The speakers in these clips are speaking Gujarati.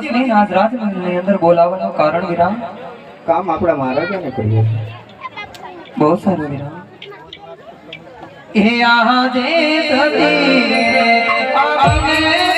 દિવસ નહીં આજ રાજમહેલની અંદર બોલાવવાનું કારણ વિરામ? કામ આપણા મહારાજાને કરીએ. છીએ બહુ સારું વિરામ. એ આજે આવીને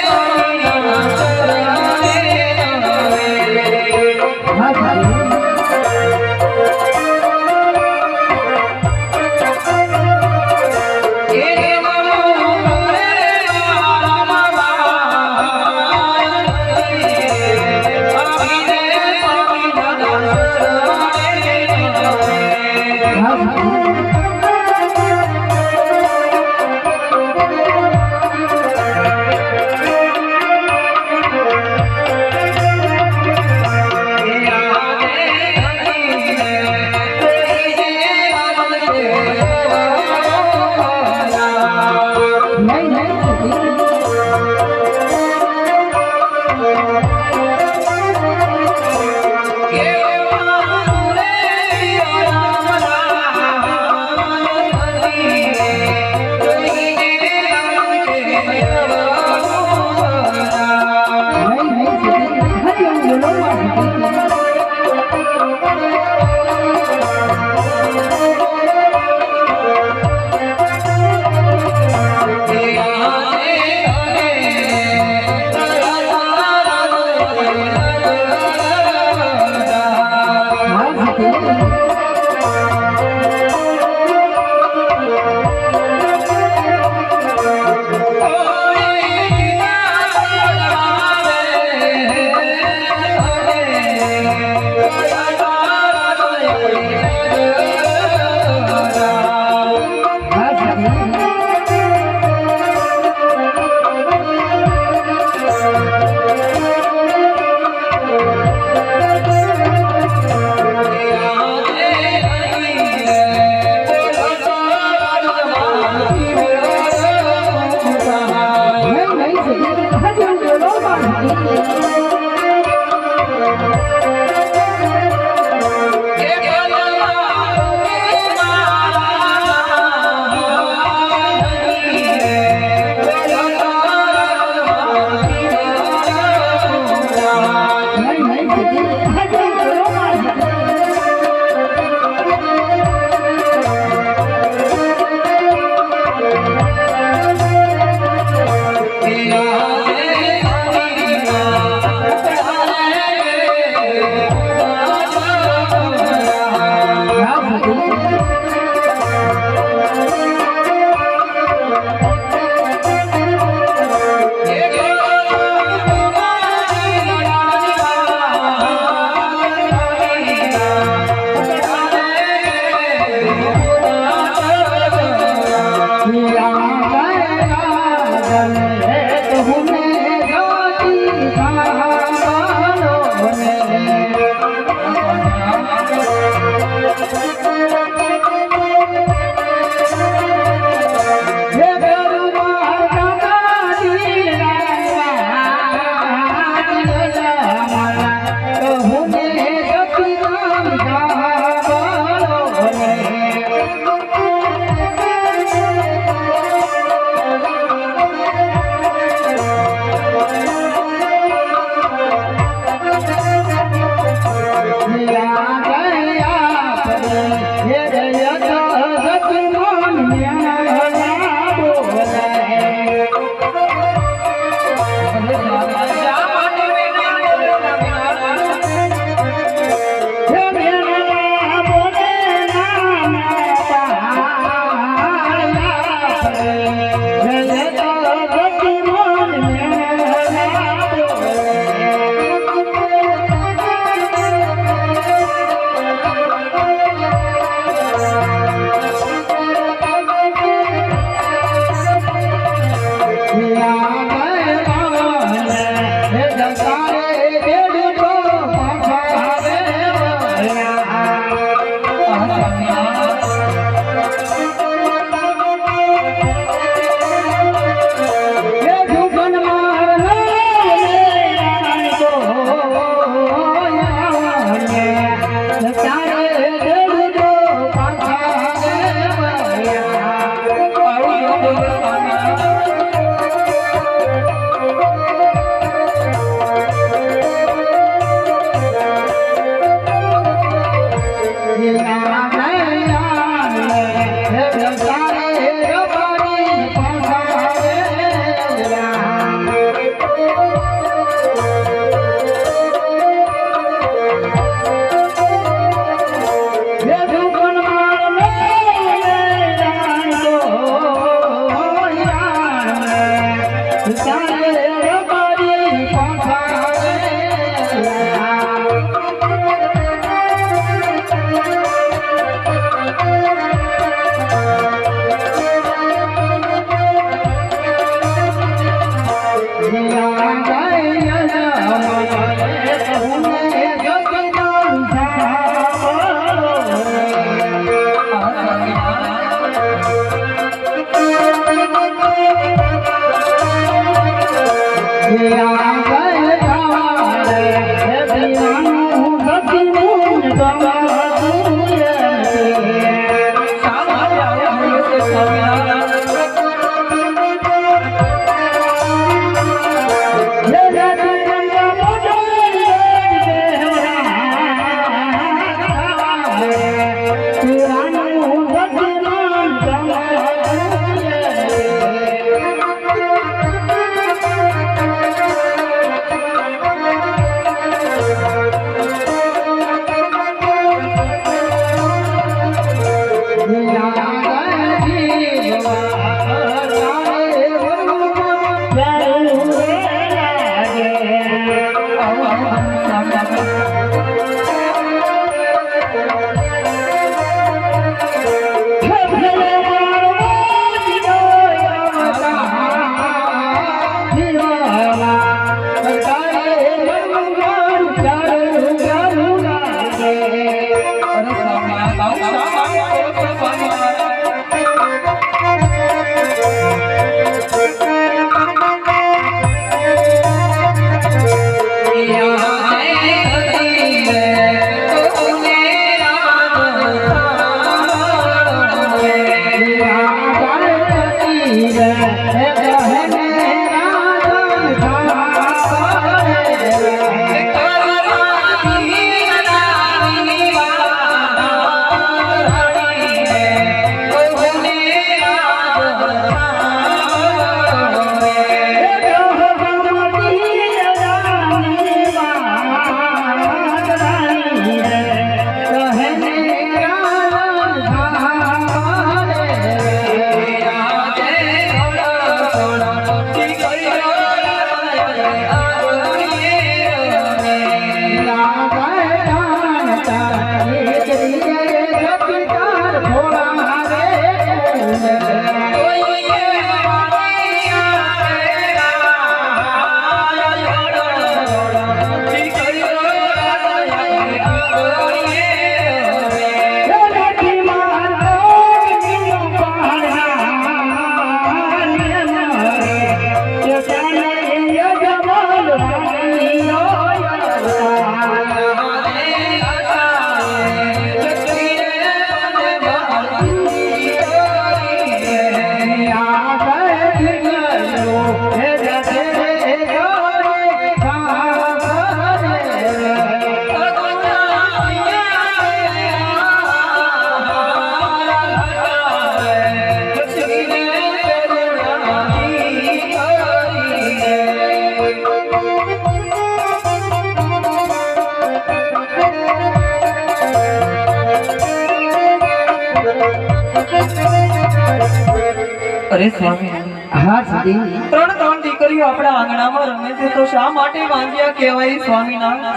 અરે સ્વામી હા સતી ત્રણ ત્રણ દીકરીઓ આપણા આંગણામાં રમે છે તો શા માટે વાંજ્યા કહેવાય સ્વામીના?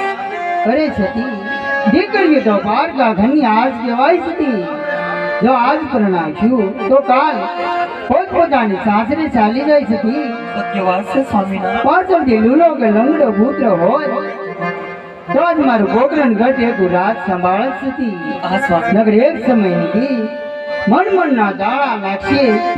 અરે સતી દીકરીઓ તો પારકા ઘરની આજ કહેવાય સતી. જો આજ પ્રણાખ્યું તો કાલ પોતપોતાની સાસરે ચાલી જાય સતી. સત્ય વાત છે પાછળ જે લૂલો કે લંગડો ભૂત્ર હોય. તો જ મારું ગોકરણ ગઢ એક રાત સંભાળ સતી. નગર એક સમય નીકળી મન મનના દાળા નાખશે